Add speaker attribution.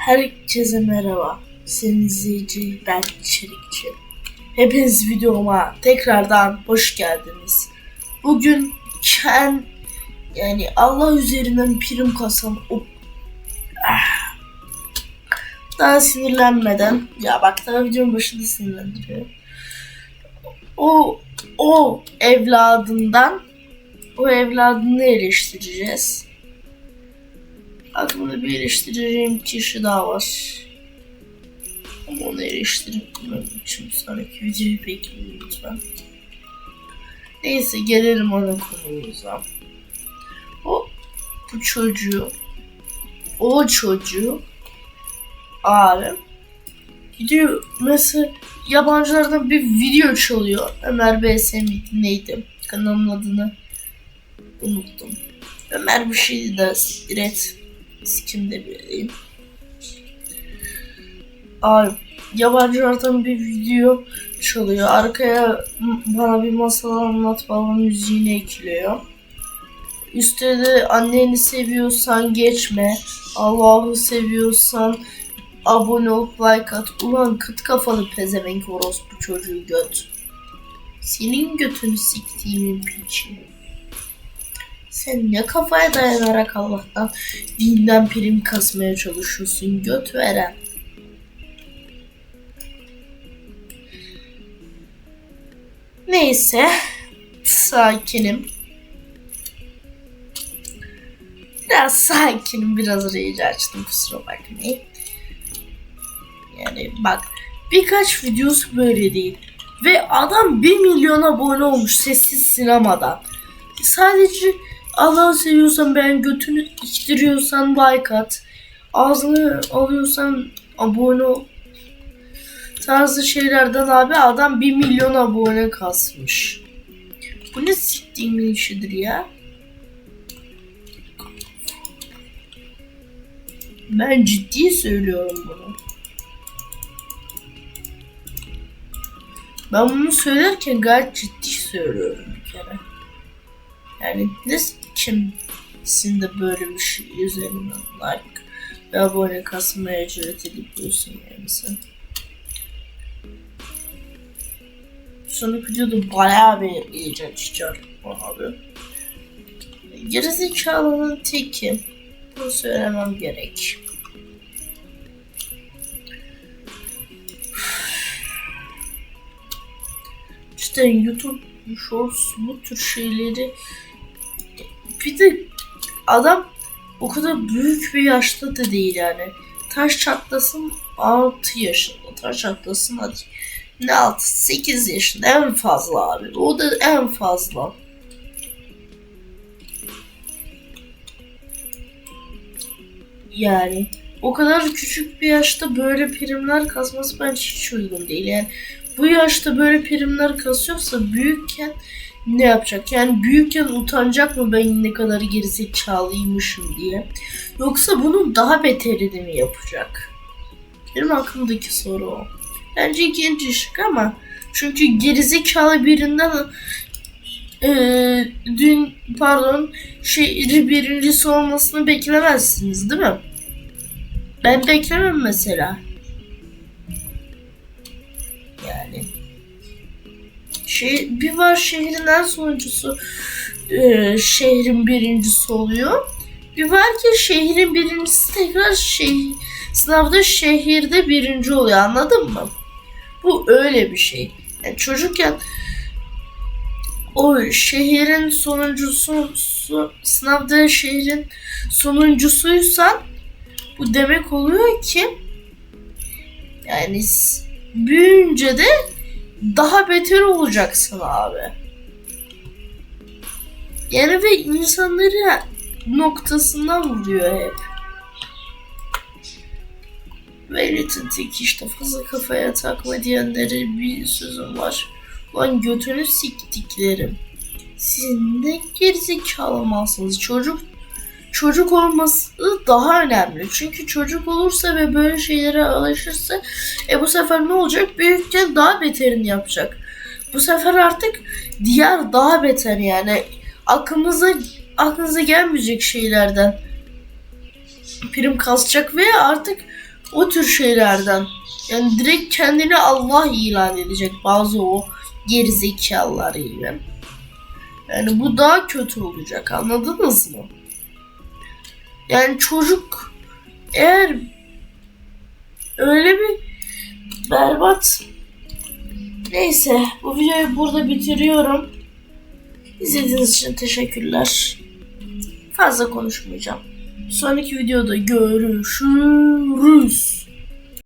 Speaker 1: Herkese merhaba. Sayın izleyici, ben içerikçi. Hepiniz videoma tekrardan hoş geldiniz. Bugün Ken, yani Allah üzerinden prim kasan o... Ah. Daha sinirlenmeden, ya bak daha videonun başında sinirlendiriyor. O, o evladından, o evladını eleştireceğiz. Aklımda bir eleştireceğim kişi daha var. Ama onu eleştirip bunun için sonraki videoyu bekleyin lütfen. Neyse gelelim ana konumuza. O bu çocuğu o çocuğu abi gidiyor mesela yabancılardan bir video çalıyor. Ömer BSM neydi? Kanalın adını unuttum. Ömer bir şeydi de Ret Sikim de bileyim. Abi yabancılardan bir video çalıyor. Arkaya bana bir masal anlat baba müziğini ekliyor. Üstte de anneni seviyorsan geçme. Allah'ı seviyorsan abone olup like at. Ulan kıt kafalı pezevenk orospu çocuğu göt. Senin götünü siktiğimin piçi. Sen ne kafaya dayanarak Allah'tan dinden prim kasmaya çalışıyorsun göt veren. Neyse sakinim. Biraz sakinim biraz rage açtım kusura bakmayın. Yani bak birkaç videosu böyle değil. Ve adam 1 milyon abone olmuş sessiz sinemadan. Sadece Allah'ı seviyorsan beğen götünü iktiriyorsan like at. Ağzını alıyorsan abone ol. Tarzı şeylerden abi adam 1 milyon abone kasmış. Bu ne siktiğimin işidir ya? Ben ciddi söylüyorum bunu. Ben bunu söylerken gayet ciddi söylüyorum bir kere. Yani ne kimsin de böyle bir şey üzerinden like ve abone kasmaya cüret edip sen. Sonraki videoda bayağı bir iyice çıkacak abi. Gerizekalının teki. Bunu söylemem gerek. İşte YouTube Shorts bu tür şeyleri bir de adam o kadar büyük bir yaşta da değil yani. Taş çatlasın 6 yaşında. Taş çatlasın hadi. Ne 6 8 yaşında en fazla abi. O da en fazla. Yani o kadar küçük bir yaşta böyle primler kasması bence hiç uygun değil. Yani bu yaşta böyle primler kasıyorsa büyükken ne yapacak? Yani büyükken utanacak mı ben ne kadar gerizekalıymışım diye. Yoksa bunun daha beterini mi yapacak? Benim aklımdaki soru o. Bence ikinci şık ama çünkü gerizekalı birinden eee, dün pardon şehri birincisi olmasını beklemezsiniz değil mi? Ben beklemem mesela. Şey bir var şehrin en sonuncusu eee, şehrin birincisi oluyor. Bir var ki şehrin birincisi tekrar şey sınavda şehirde birinci oluyor anladın mı? Bu öyle bir şey. Yani çocukken o şehrin sonuncusu su- sınavda şehrin sonuncusuysan bu demek oluyor ki yani büyüyünce de daha beter olacaksın abi. Yani ve insanları noktasından vuruyor hep. Vellet'in tek işte fazla kafaya takma diyenlere bir sözüm var. Lan götünü siktiklerim. Siz ne gerizekalı malsınız. Çocuk çocuk olması daha önemli. Çünkü çocuk olursa ve böyle şeylere alışırsa e bu sefer ne olacak? Büyükken daha beterini yapacak. Bu sefer artık diğer daha beter yani. Aklımıza aklınıza gelmeyecek şeylerden prim kasacak ve artık O tür şeylerden. Yani direkt kendini Allah ilan edecek bazı o gerizekalılar gibi. Yani bu daha kötü olacak anladınız mı? Yani çocuk eğer öyle bir berbat neyse bu videoyu burada bitiriyorum. İzlediğiniz için teşekkürler. Fazla konuşmayacağım. Sonraki videoda görüşürüz.